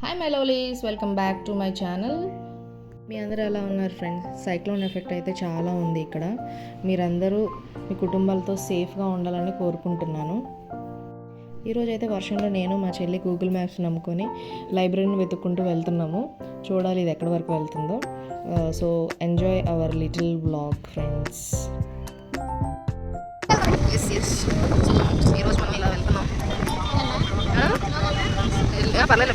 Hi my lovelies welcome back to my channel మీ అందరూ ఎలా ఉన్నారు ఫ్రెండ్స్ సైక్లోన్ ఎఫెక్ట్ అయితే చాలా ఉంది ఇక్కడ. మీరందరూ మీ కుటుంబాలతో సేఫ్గా ఉండాలని కోరుకుంటున్నాను. ఈరోజు అయితే వర్షంలో నేను మా చెల్లి గూగుల్ మ్యాప్స్ నమ్ముకొని లైబ్రరీని వెతుక్కుంటూ వెళ్తున్నాము. చూడాలి ఇది ఎక్కడి వరకు వెళ్తుందో. So enjoy our little blog friends yes yes ఈరోజు మనం ఇలా వెళ్తున్నాం. పర్లేదు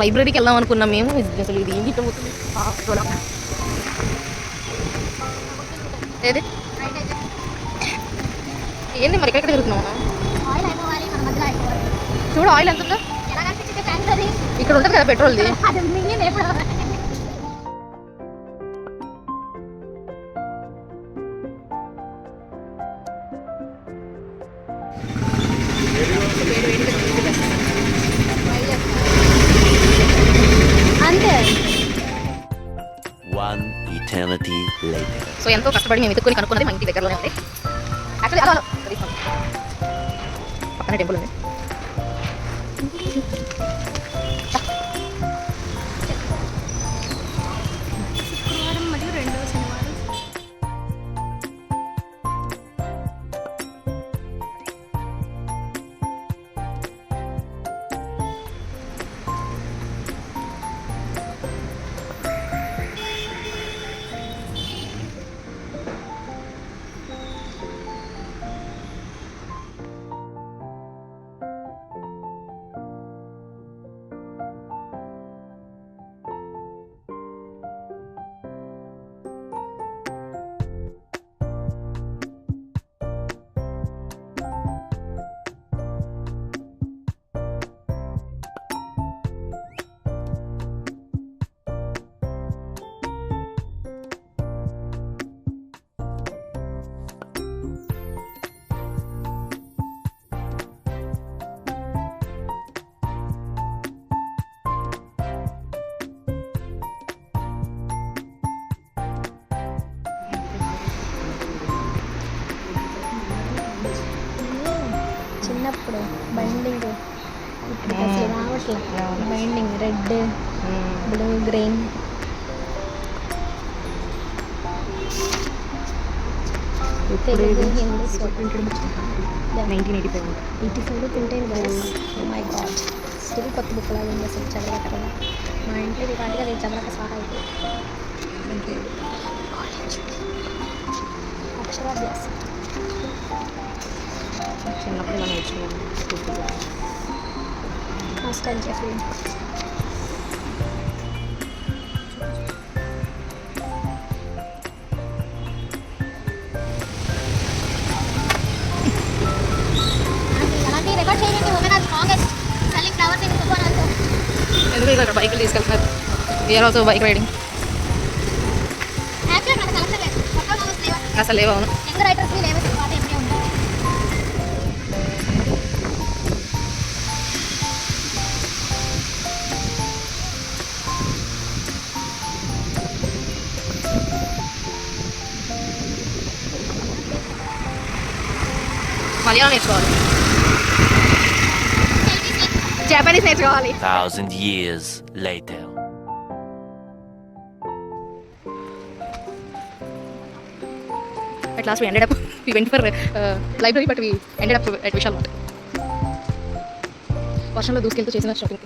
లైబ్రరీకి వెళ్దాం అనుకున్నాం మేము. ఇది అసలు ఇది చూడం. ఏది? ఏంది మరి ఎక్కడ తిరుగుతున్నాం చూడు ఆయిల్ ఎంత ఇక్కడ ఉంటుంది కదా పెట్రోల్ది. సో ఎంతో కష్టపడి మేము ఎత్తుకొని కనుక్కున్నది మా ఇంటి దగ్గరలోనే ఉంది యాక్చువల్లీ అలా అది పక్కనే టెంపుల్ ఉంది అసలు binding red blue green Telugu Hindi nineteen eighty five. Eighty five printed guys my god still కొత్త బుక్ లాగా ఉంది అసలు చదవకుండా మా ఇంట్లో రికార్డుగా నేను చదవక అయిపోయింది అక్షరాభ్యాసం. చిన్నప్పుడు నేర్చుకున్నాను కుపన్ ఆల్సో ఎందుకు ఇక్కడ బైకులు తీసుకెళ్తున్నారు వీఆర్ ఆల్సో బైక్ రైడింగ్? అసలు లేవు అవును మలయాళం నేర్చుకోవాలి జపానీస్ నేర్చుకోవాలి Thousand years later. At last we ended up, we went for uh, library but we ended up at Vishal Mart. వర్షంలో దూసుకెళ్తూ చేసిన షాపింగ్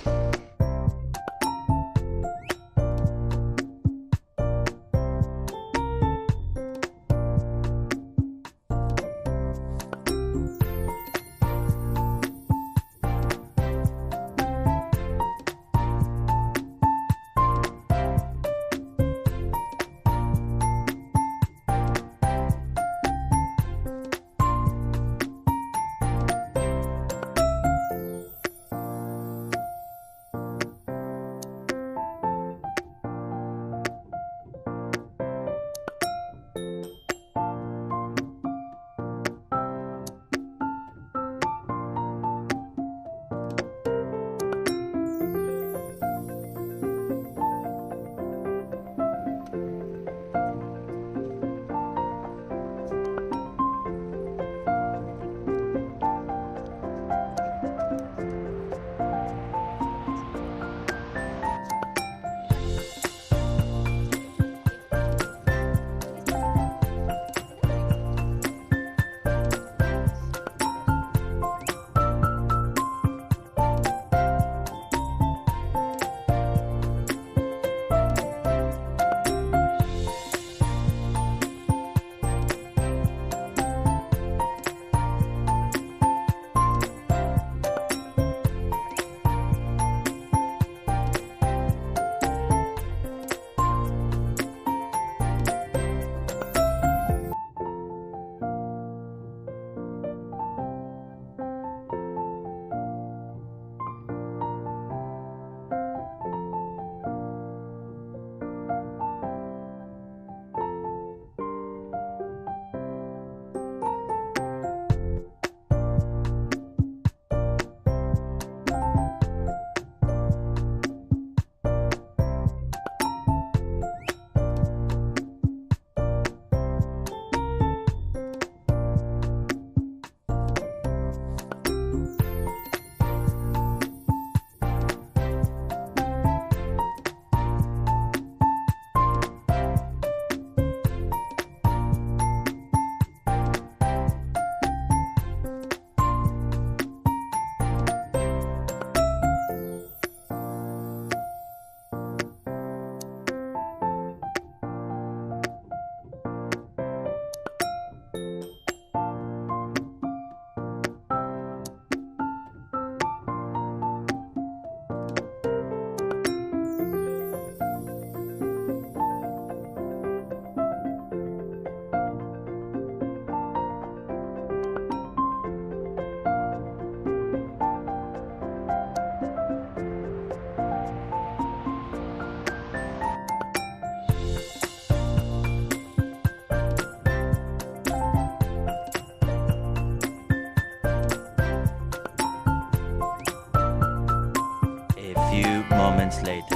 moments later.